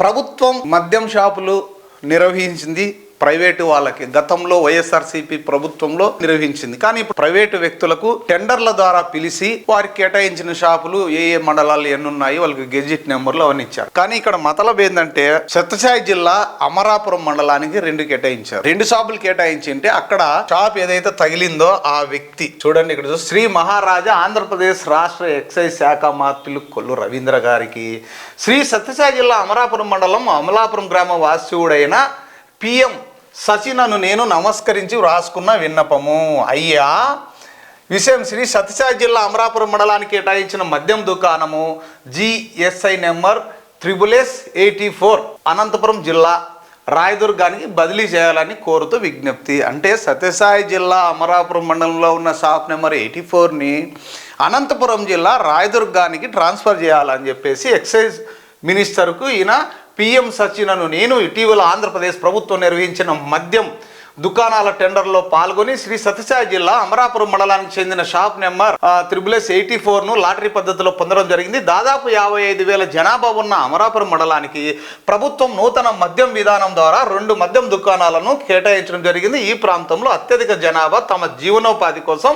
ప్రభుత్వం మద్యం షాపులు నిర్వహించింది ప్రైవేటు వాళ్ళకి గతంలో వైఎస్ఆర్సీపీ ప్రభుత్వంలో నిర్వహించింది. కానీ ఇప్పుడు ప్రైవేటు వ్యక్తులకు టెండర్ల ద్వారా పిలిచి వారికి కేటాయించిన షాపులు ఏ ఏ మండలాలు ఎన్నున్నాయి వాళ్ళకి గెజిట్ నెంబర్లు అవన్నీ ఇచ్చారు. కానీ ఇక్కడ మతలబ్ ఏంటంటే సత్యసాయి జిల్లా అమరాపురం మండలానికి రెండు కేటాయించారు. రెండు షాపులు కేటాయించింటే అక్కడ షాప్ ఏదైతే తగిలిందో ఆ వ్యక్తి చూడండి ఇక్కడ శ్రీ మహారాజా ఆంధ్రప్రదేశ్ రాష్ట్ర ఎక్సైజ్ శాఖ మార్పులు కొల్లు రవీంద్ర గారికి శ్రీ సత్యసాయి జిల్లా అమరాపురం మండలం అమలాపురం గ్రామ వాస్తవుడైన పిఎం సచినను నేను నమస్కరించి వ్రాసుకున్న విన్నపము అయ్యా విషయం శ్రీ సత్యసాయి జిల్లా అమరాపురం మండలానికి కేటాయించిన మద్యం దుకాణము GSI number triple S eighty four Anantapuram జిల్లా రాయదుర్గానికి బదిలీ చేయాలని కోరుతూ విజ్ఞప్తి. అంటే సత్యసాయి జిల్లా అమరాపురం మండలంలో ఉన్న షాప్ నెంబర్ ఎయిటీ ఫోర్ని అనంతపురం జిల్లా రాయదుర్గానికి ట్రాన్స్ఫర్ చేయాలని చెప్పేసి ఎక్సైజ్ మినిస్టర్కు ఈయన పిఎం సచినను నేను ఇటీవల ఆంధ్రప్రదేశ్ ప్రభుత్వం నిర్వహించిన మద్యం దుకాణాల టెండర్లో పాల్గొని శ్రీ సత్యసాయి జిల్లా అమరాపురం మండలానికి చెందిన shop number triple S eighty ఫోర్ను lottery పద్ధతిలో పొందడం జరిగింది. దాదాపు యాభై ఐదు వేల జనాభా ఉన్న అమరాపురం మండలానికి ప్రభుత్వం నూతన మద్యం విధానం ద్వారా రెండు మద్యం దుకాణాలను కేటాయించడం జరిగింది. ఈ ప్రాంతంలో అత్యధిక జనాభా తమ జీవనోపాధి కోసం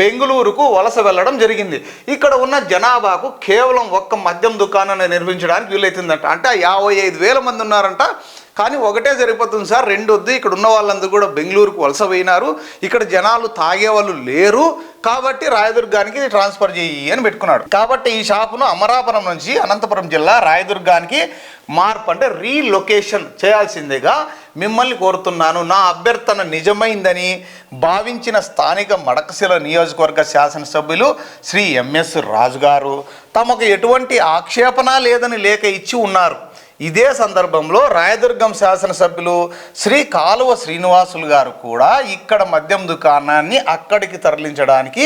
బెంగళూరుకు వలస వెళ్ళడం జరిగింది. ఇక్కడ ఉన్న జనాభాకు కేవలం ఒక్క మద్యం దుకాణాన్ని నిర్మించడానికి వీలైతుందంట. అంటే యాభై ఐదు వేల మంది ఉన్నారంట. కానీ ఒకటే సరిపోతుంది సార్ రెండు వద్దు ఇక్కడ ఉన్న వాళ్ళందరూ కూడా బెంగళూరుకు వలస పోయినారు. ఇక్కడ జనాలు తాగే వాళ్ళు లేరు. కాబట్టి రాయదుర్గానికి ట్రాన్స్ఫర్ చేయి అని పెట్టుకున్నాడు. కాబట్టి ఈ షాపును అమరాపురం నుంచి అనంతపురం జిల్లా రాయదుర్గానికి మార్పు అంటే రీలొకేషన్ చేయాల్సిందిగా మిమ్మల్ని కోరుతున్నాను. నా అభ్యర్థన నిజమైందని భావించిన స్థానిక మడకశిల నియోజకవర్గ శాసనసభ్యులు శ్రీ ఎంఎస్ రాజు గారు తమకు ఎటువంటి ఆక్షేపణ లేదని లేఖ ఇచ్చి ఉన్నారు. ఇదే సందర్భంలో రాయదుర్గం శాసనసభ్యులు శ్రీ కాలువ శ్రీనివాసులు గారు కూడా ఇక్కడ మద్యం దుకాణాన్ని అక్కడికి తరలించడానికి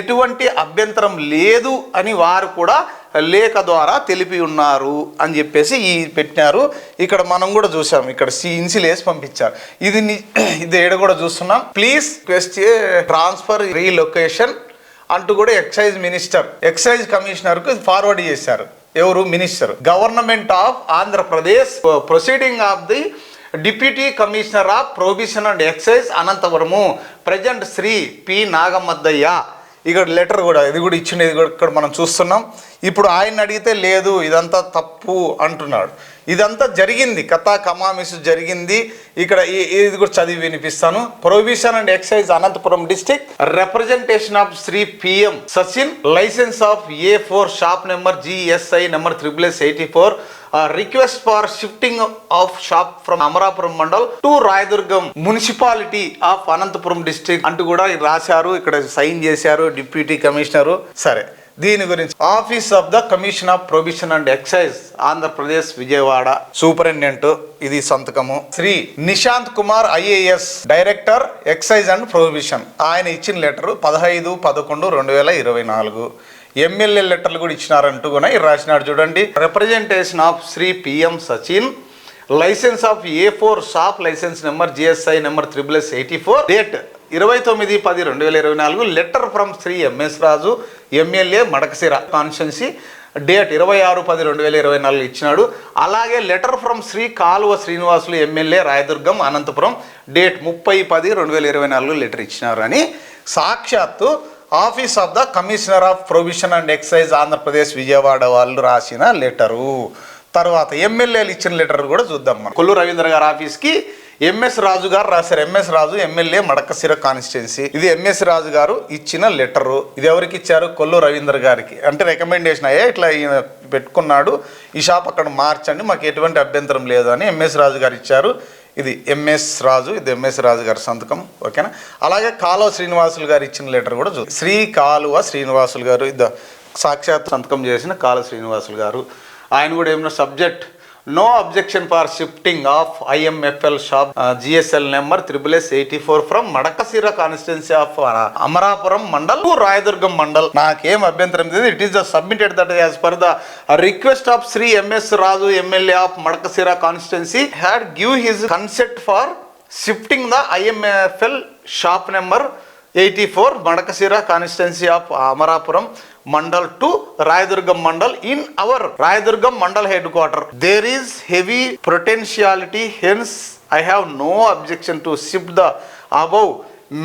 ఎటువంటి అభ్యంతరం లేదు అని వారు కూడా లేఖ ద్వారా తెలిపి ఉన్నారు అని చెప్పేసి ఈ పెట్టినారు. ఇక్కడ మనం కూడా చూసాం ఇక్కడ సి ఇన్సిల్ వేసి పంపించారు. ఇది ఇది ఏడ కూడా చూస్తున్నాం. ప్లీజ్ క్వెస్ట్ ట్రాన్స్ఫర్ రీలొకేషన్ అంటూ కూడా ఎక్సైజ్ మినిస్టర్ ఎక్సైజ్ కమిషనర్కు ఫార్వర్డ్ చేశారు. ఎవరు? Minister. Government of Andhra Pradesh proceeding of the deputy commissioner of prohibition and excise Anantavaramu present Shri P Nagamaddaiah ఇక్కడ లెటర్ కూడా ఇది కూడా ఇచ్చింది ఇది కూడా ఇక్కడ మనం చూస్తున్నాం. ఇప్పుడు ఆయన అడిగితే లేదు ఇదంతా తప్పు అంటున్నాడు. ఇదంతా జరిగింది కథా కమామిస్ జరిగింది. ఇక్కడ ఇది కూడా చదివి వినిపిస్తాను. Provision and excise Anantapuram district. Representation of Shri P M Sachin license of A four shop number GSI number triple S eighty four request for shifting of shop from Amarapuram mandal to Rayadurgam municipality of Anantapuram district అంటూ కూడా రాశారు. ఇక్కడ sign చేశారు deputy commissioner. సరే దీని గురించి office of the commission of prohibition and excise Andhra Pradesh Vijayawada superintendent ఇది సంతకము. Shri Nishant Kumar IAS director excise and prohibition ఆయన ఇచ్చిన లెటర్ పదహైదు పదకొండు రెండు వేల ఇరవై నాలుగు. ఎమ్మెల్యే లెటర్లు కూడా ఇచ్చినారంటూ కూడా ఇది రాసినాడు. చూడండి. Representation of Shri P M Sachin license of A four shop license number GSI number triple S eighty four date ఇరవై తొమ్మిది పది రెండు వేల ఇరవై నాలుగు letter from Shri M S Raju MLA Madakasira constituency date ఇరవై ఆరు పది రెండు వేల ఇరవై నాలుగు ఇచ్చినాడు. అలాగే letter from Shri Kaluva Srinivasulu MLA Rayadurgam Anantapuram date ముప్పై పది రెండు వేల ఇరవై నాలుగు లెటర్ ఇచ్చినారు అని. సాక్షాత్తు office of the commissioner of provision and excise Andhra Pradesh Vijayawada వాళ్ళు రాసిన లెటరు. తర్వాత ఎమ్మెల్యేలు ఇచ్చిన లెటర్ కూడా చూద్దాం మనం. కొల్లు రవీంద్ర గారి ఆఫీస్కి ఎంఎస్ రాజు గారు రాశారు. M S Raju MLA Madakasira constituency. ఇది ఎంఎస్ రాజు గారు ఇచ్చిన లెటరు. ఇది ఎవరికి ఇచ్చారు? కొల్లు రవీంద్ర గారికి. అంటే రికమెండేషన్ అయ్యా ఇట్లా ఈయన పెట్టుకున్నాడు. ఈ షాప్ అక్కడ మార్చండి. మాకు ఎటువంటి అభ్యంతరం లేదు అని ఎంఎస్ రాజు గారు ఇచ్చారు. ఇది ఎంఎస్ రాజు ఇది ఎంఎస్ రాజు గారి సంతకం ఓకేనా? అలాగే కాలువ శ్రీనివాసులు గారు ఇచ్చిన లెటర్ కూడా చూ శ్రీ కాలువ శ్రీనివాసులు గారు ఇది సాక్షాత్ సంతకం చేసిన కాల శ్రీనివాసులు గారు. ఆయన కూడా ఏమైనా subject no objection for shifting of IMFL shop GSL number triple S eighty four from Madakasira constituency of Amarapuram mandal to Rayadurgam mandal నాకేం అభ్యంతరం లేదు. It is the submitted that as per the request of Shri M S Raju MLA of Madakasira constituency had give his concept for shifting the IMFL shop number eighty four Madakasira constituency of Amarapuram mandal to Rayadurgam mandal in our Rayadurgam mandal head quarter there is heavy potentiality hence I have no objection to shift the above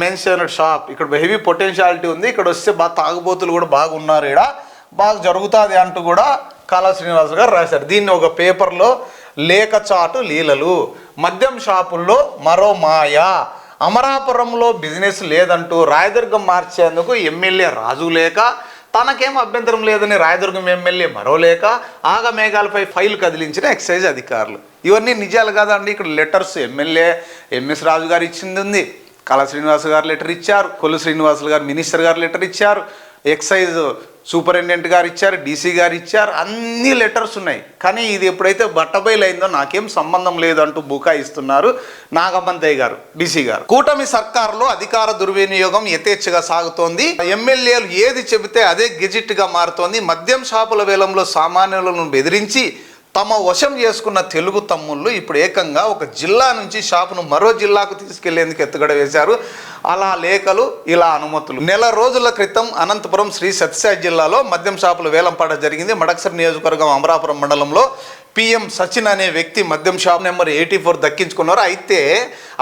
mentioned shop ఇక్కడ heavy potentiality ఉంది ఇక్కడ వస్తే బాగా తాగుబోతులు కూడా బాగా ఉన్నారు ఇక్కడ బాగా జరుగుతుంది అంటూ కూడా కాళా శ్రీనివాస్ గారు రాశారు దీన్ని ఒక పేపర్లో లేక చాటు లీలలు మద్యం షాపుల్లో మరో మాయ అమరాపురంలో బిజినెస్ లేదంటూ రాయదుర్గం మార్చేందుకు ఎమ్మెల్యే రాజు లేక తనకేం అభ్యంతరం లేదని రాయదుర్గం ఎమ్మెల్యే మరో లేక ఆగ మేఘాలపై ఫైల్ కదిలించిన ఎక్సైజ్ అధికారులు. ఇవన్నీ నిజాలు కాదండి ఇక్కడ లెటర్స్ ఎమ్మెల్యే ఎంఎస్ రాజు గారు ఇచ్చింది ఉంది. కళా శ్రీనివాస్ గారు లెటర్ ఇచ్చారు కొల్లు శ్రీనివాసులు గారు మినిస్టర్ గారు లెటర్ ఇచ్చారు. ఎక్సైజ్ సూపరింటెండెంట్ గారు ఇచ్చారు డీసీ గారు ఇచ్చారు అన్ని లెటర్స్ ఉన్నాయి. కానీ ఇది ఎప్పుడైతే బట్టబయలు అయిందో నాకేం సంబంధం లేదు అంటూ బుకాయిస్తున్నారు నాగమంతయ్య గారు డీసీ గారు. కూటమి సర్కారులో అధికార దుర్వినియోగం యథేచ్ఛగా సాగుతోంది. ఎమ్మెల్యేలు ఏది చెబితే అదే గెజిట్గా మారుతోంది. మద్యం షాపుల వేలంలో సామాన్యులను బెదిరించి తమ వశం చేసుకున్న తెలుగు తమ్ముళ్ళు ఇప్పుడు ఏకంగా ఒక జిల్లా నుంచి షాపును మరో జిల్లాకు తీసుకెళ్ళేందుకు ఎత్తుగడ వేశారు. అలా లేఖలు ఇలా అనుమతులు. నెల రోజుల క్రితం అనంతపురం శ్రీ సత్యసాయి జిల్లాలో మద్యం షాపులు వేలంపాట జరిగింది. మడక్సర్ నియోజకవర్గం అమరాపురం మండలంలో పిఎం సచిన్ అనే వ్యక్తి మద్యం షాప్ నెంబర్ ఎయిటీ ఫోర్ దక్కించుకున్నారు. అయితే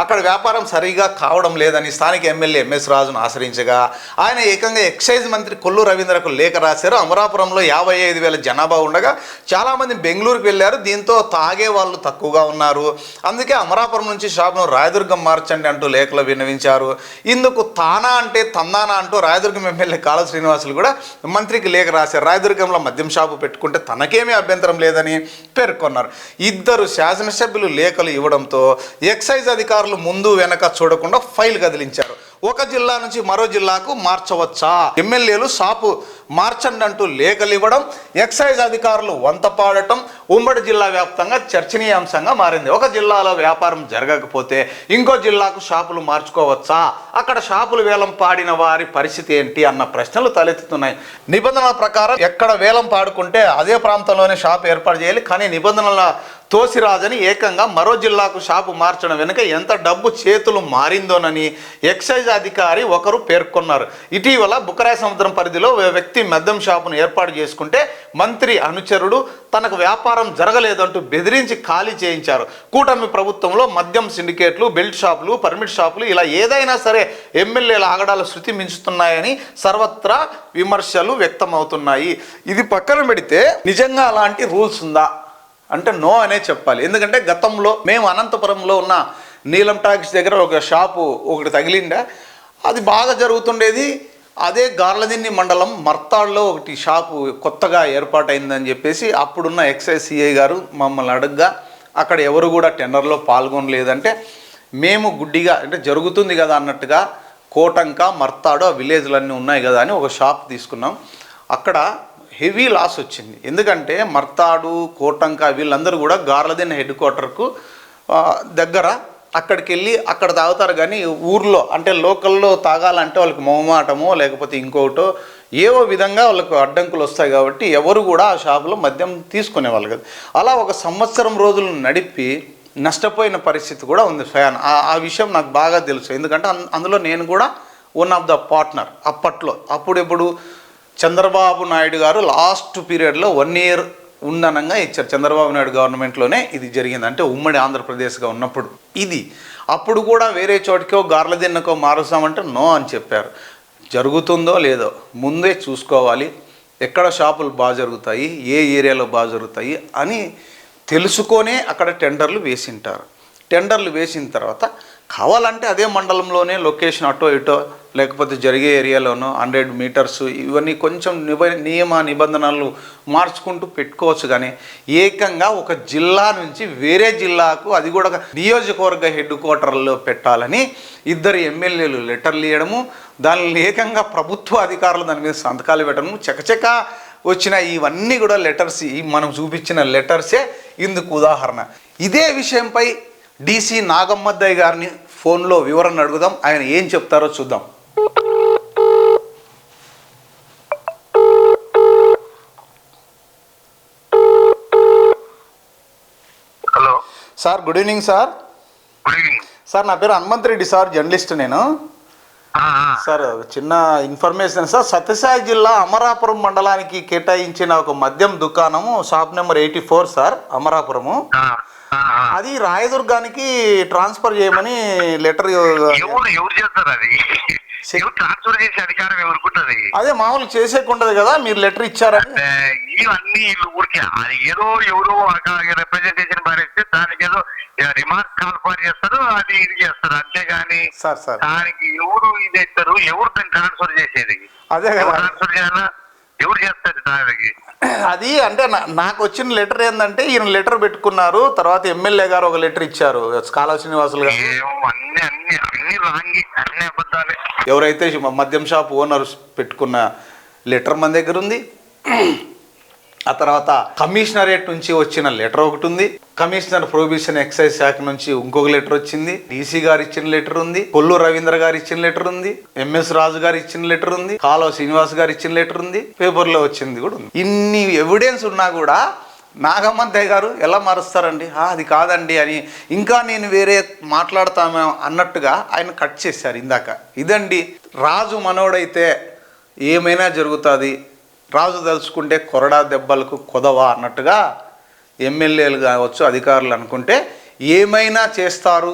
అక్కడ వ్యాపారం సరిగా కావడం లేదని స్థానిక ఎమ్మెల్యే ఎంఎస్ రాజును ఆశ్రయించగా ఆయన ఏకంగా ఎక్సైజ్ మంత్రి కొల్లు రవీంద్రకు లేఖ రాశారు. అమరాపురంలో యాభై ఐదు వేల జనాభా ఉండగా చాలామంది బెంగళూరుకు వెళ్ళారు. దీంతో తాగే వాళ్ళు తక్కువగా ఉన్నారు. అందుకే అమరాపురం నుంచి షాప్ను రాయదుర్గం మార్చండి అంటూ లేఖలు విన్నవించారు. ఇందుకు తానా అంటే తందానా అంటూ రాయదుర్గం ఎమ్మెల్యే కాళ శ్రీనివాసులు కూడా మంత్రికి లేఖ రాశారు. రాయదుర్గంలో మద్యం షాపు పెట్టుకుంటే తనకేమీ అభ్యంతరం లేదని పేర్కొన్నారు. ఇద్దరు శాసనసభ్యులు లేఖలు ఇవ్వడంతో ఎక్సైజ్ అధికారులు ముందు వెనక చూడకుండా ఫైల్ కదిలించారు. ఒక జిల్లా నుంచి మరో జిల్లాకు మార్చవచ్చా? ఎమ్మెల్యేలు షాపు మార్చండి అంటూ లేఖలు ఇవ్వడం ఎక్సైజ్ అధికారులు వంత పాడటం ఉమ్మడి జిల్లా వ్యాప్తంగా చర్చనీయాంశంగా మారింది. ఒక జిల్లాలో వ్యాపారం జరగకపోతే ఇంకో జిల్లాకు షాపులు మార్చుకోవచ్చా? అక్కడ షాపులు వేలం పాడిన వారి పరిస్థితి ఏంటి అన్న ప్రశ్నలు తలెత్తుతున్నాయి. నిబంధనల ప్రకారం ఎక్కడ వేలం పాడుకుంటే అదే ప్రాంతంలోనే షాప్ ఏర్పాటు చేయాలి. కానీ నిబంధనల తోసిరాజని ఏకంగా మరో జిల్లాకు షాపు మార్చడం వెనుక ఎంత డబ్బు చేతులు మారిందోనని ఎక్సైజ్ అధికారి ఒకరు పేర్కొన్నారు. ఇటీవల బుకరాయ సముద్రం పరిధిలో ఓ వ్యక్తి మద్యం షాపును ఏర్పాటు చేసుకుంటే మంత్రి అనుచరుడు తనకు వ్యాపారం జరగలేదంటూ బెదిరించి ఖాళీ చేయించారు. కూటమి ప్రభుత్వంలో మద్యం సిండికేట్లు బెల్ట్ షాపులు పర్మిట్ షాపులు ఇలా ఏదైనా సరే ఎమ్మెల్యేల ఆగడాలు శృతి మించుతున్నాయని సర్వత్రా విమర్శలు వ్యక్తమవుతున్నాయి. ఇది పక్కన పెడితే నిజంగా అలాంటి రూల్స్ ఉందా? అంటే నో అనే చెప్పాలి. ఎందుకంటే గతంలో మేము అనంతపురంలో ఉన్న నీలం టాక్స్ దగ్గర ఒక షాపు ఒకటి తగిలిండా. అది బాగా జరుగుతుండేది. అదే గార్లదిన్ని మండలం మర్తాడ్లో ఒకటి షాపు కొత్తగా ఏర్పాటైందని చెప్పేసి అప్పుడున్న ఎక్సైజ్ సిఐ గారు మమ్మల్ని అడుగ్గా అక్కడ ఎవరు కూడా టెండర్లో పాల్గొనలేదంటే మేము గుడ్డిగా అంటే జరుగుతుంది కదా అన్నట్టుగా కోటంక మర్తాడు ఆ విలేజ్లన్నీ ఉన్నాయి కదా అని ఒక షాప్ తీసుకున్నాం. అక్కడ హెవీ లాస్ వచ్చింది. ఎందుకంటే మర్తాడు కోటంక వీళ్ళందరూ కూడా గార్లదిన్న హెడ్ క్వార్టర్కు దగ్గర అక్కడికి వెళ్ళి అక్కడ తాగుతారు కానీ ఊర్లో అంటే లోకల్లో తాగాలంటే వాళ్ళకి మొహమాటమో లేకపోతే ఇంకోటో ఏవో విధంగా వాళ్ళకు అడ్డంకులు వస్తాయి కాబట్టి ఎవరు కూడా ఆ షాపులో మద్యం తీసుకునేవాళ్ళు కదా. అలా ఒక సంవత్సరం రోజులు నడిపి నష్టపోయిన పరిస్థితి కూడా ఉంది ఫ్యాన్. ఆ- విషయం నాకు బాగా తెలుసు. ఎందుకంటే అన్- అందులో నేను కూడా వన్ ఆఫ్ ద పార్ట్నర్ అప్పట్లో. అప్పుడెప్పుడు చంద్రబాబు నాయుడు గారు లాస్ట్ పీరియడ్లో వన్ ఇయర్ ఉందనంగా ఇచ్చారు. చంద్రబాబు నాయుడు గవర్నమెంట్లోనే ఇది జరిగింది. అంటే ఉమ్మడి ఆంధ్రప్రదేశ్గా ఉన్నప్పుడు ఇది. అప్పుడు కూడా వేరే చోటికో గార్లదిన్నకో మారుస్తామంటే నో అని చెప్పారు. జరుగుతుందో లేదో ముందే చూసుకోవాలి. ఎక్కడ షాపులు బాగా జరుగుతాయి? ఏ ఏరియాలో బాగా జరుగుతాయి? అని తెలుసుకొనే అక్కడ టెండర్లు వేసింటారు. టెండర్లు వేసిన తర్వాత కావాలంటే అదే మండలంలోనే లొకేషన్ అటో ఇటో లేకపోతే జరిగే ఏరియాలోనో హండ్రెడ్ మీటర్స్ ఇవన్నీ కొంచెం నిబ నియమ నిబంధనలు మార్చుకుంటూ పెట్టుకోవచ్చు. కానీ ఏకంగా ఒక జిల్లా నుంచి వేరే జిల్లాకు అది కూడా నియోజకవర్గ హెడ్ క్వార్టర్లో పెట్టాలని ఇద్దరు ఎమ్మెల్యేలు లెటర్లు ఇవ్వడము దానిని ఏకంగా ప్రభుత్వ అధికారులు దాని మీద సంతకాలు పెట్టడము చకచక వచ్చిన ఇవన్నీ కూడా లెటర్స్ ఈ మనం చూపించిన లెటర్సే ఇందుకు ఉదాహరణ. ఇదే విషయంపై డీసీ నాగమ్మద్దయ్య గారిని ఫోన్లో వివరణ అడుగుదాం. ఆయన ఏం చెప్తారో చూద్దాం. Hello. Sir good evening sir. Sir నా పేరు హనుమంత్ రెడ్డి సార్ జర్నలిస్ట్ నేను. సార్ చిన్న ఇన్ఫర్మేషన్ సార్ సత్యసాయి జిల్లా అమరాపురం మండలానికి కేటాయించిన ఒక మద్యం దుకాణము shop number eighty four sir Amarapuramu. అది రాయదుర్గానికి ట్రాన్స్ఫర్ చేయమని లెటర్ ఎవరు ఎవరు చేస్తారు అది? ఎవరు ట్రాన్స్ఫర్ చేసే అధికారం ఎవరుకుంటది? అదే మామూలు చేసేకుండదు కదా మీరు లెటర్ ఇవన్నీ వీళ్ళు ఊరికే అది ఏదో ఎవరో రిప్రజెంటేషన్ పారేస్తే దానికి ఏదో రిమార్క్ కాల్ఫర్ చేస్తారు అది ఇది చేస్తారు అంతేగాని సార్ సార్. దానికి ఎవరు ఇది ఇస్తారు ఎవరు దాన్ని ట్రాన్స్ఫర్ చేసేది? అదే ట్రాన్స్ఫర్ చేయాలా? ఎవరు చేస్తారు దానికి? అది అంటే నాకు వచ్చిన లెటర్ ఏంటంటే ఈయన లెటర్ పెట్టుకున్నారు తర్వాత ఎమ్మెల్యే గారు ఒక లెటర్ ఇచ్చారు కాళా శ్రీనివాసులు గారు. ఎవరైతే మద్యం షాప్ ఓనర్ పెట్టుకున్న లెటర్ మన దగ్గర ఉంది ఆ తర్వాత కమిషనరేట్ నుంచి వచ్చిన లెటర్ ఒకటి ఉంది. కమిషనర్ ప్రొహిబిషన్ ఎక్సైజ్ శాఖ నుంచి ఇంకొక లెటర్ వచ్చింది. డీసీ గారు ఇచ్చిన లెటర్ ఉంది. కొల్లు రవీంద్ర గారు ఇచ్చిన లెటర్ ఉంది. ఎంఎస్ రాజు గారు ఇచ్చిన లెటర్ ఉంది. కాలువ శ్రీనివాస్ గారు ఇచ్చిన లెటర్ ఉంది. పేపర్లో వచ్చింది కూడా ఉంది. ఇన్ని ఎవిడెన్స్ ఉన్నా కూడా నాగమ్మద్దయ్య గారు ఎలా మారుస్తారండి? అది కాదండి అని ఇంకా నేను వేరే మాట్లాడతామే అన్నట్టుగా ఆయన కట్ చేశారు ఇందాక. ఇదండి రాజు మనోడైతే ఏమైనా జరుగుతుంది? రాజు తలుచుకుంటే కొరడా దెబ్బలకు కొదవా అన్నట్టుగా ఎమ్మెల్యేలు కావచ్చు అధికారులు అనుకుంటే ఏమైనా చేస్తారు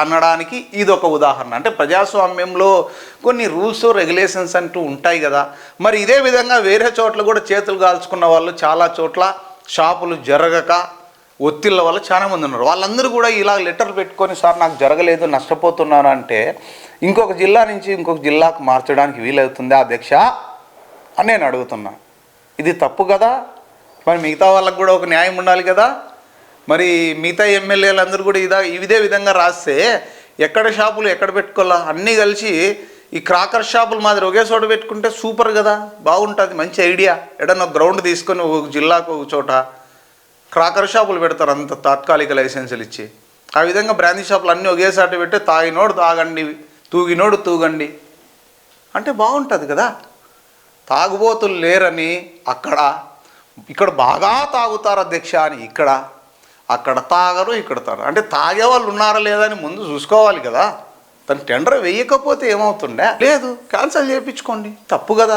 అనడానికి ఇది ఒక ఉదాహరణ. అంటే ప్రజాస్వామ్యంలో కొన్ని రూల్స్ రెగ్యులేషన్స్ అంటూ ఉంటాయి కదా. మరి ఇదే విధంగా వేరే చోట్ల కూడా చేతులు కాల్చుకున్న వాళ్ళు చాలా చోట్ల షాపులు జరగక ఒత్తిళ్ళ వల్ల చాలామంది ఉన్నారు. వాళ్ళందరూ కూడా ఇలా లెటర్ పెట్టుకొని సార్ నాకు జరగలేదు నష్టపోతున్నాను అంటే ఇంకొక జిల్లా నుంచి ఇంకొక జిల్లాకు మార్చడానికి వీలవుతుంది అధ్యక్ష? అని నేను అడుగుతున్నా. ఇది తప్పు కదా? మరి మిగతా వాళ్ళకు కూడా ఒక న్యాయం ఉండాలి కదా? మరి మిగతా ఎమ్మెల్యేలందరూ కూడా ఇదా ఇదే విధంగా రాస్తే ఎక్కడ షాపులు ఎక్కడ పెట్టుకోవాలా? అన్నీ కలిసి ఈ క్రాకర్ షాపులు మాదిరి ఒకే చోట పెట్టుకుంటే సూపర్ కదా? బాగుంటుంది మంచి ఐడియా. ఎడన్నా గ్రౌండ్ తీసుకొని ఒక జిల్లాకు ఒక చోట క్రాకర్ షాపులు పెడతారు అంత తాత్కాలిక లైసెన్సులు ఇచ్చి. ఆ విధంగా బ్రాందీ షాపులు అన్నీ ఒకేసారి పెట్టి తాగినోడు తాగండి తూగినోడు తూగండి. అంటే బాగుంటుంది కదా? తాగుబోతులు లేరని అక్కడ ఇక్కడ బాగా తాగుతారు అధ్యక్ష అని ఇక్కడ అక్కడ తాగరు ఇక్కడ తాగరు. అంటే తాగే వాళ్ళు ఉన్నారా లేదా అని ముందు చూసుకోవాలి కదా. తను టెండర్ వేయకపోతే ఏమవుతుండే? లేదు క్యాన్సిల్ చేయించుకోండి. తప్పు కదా.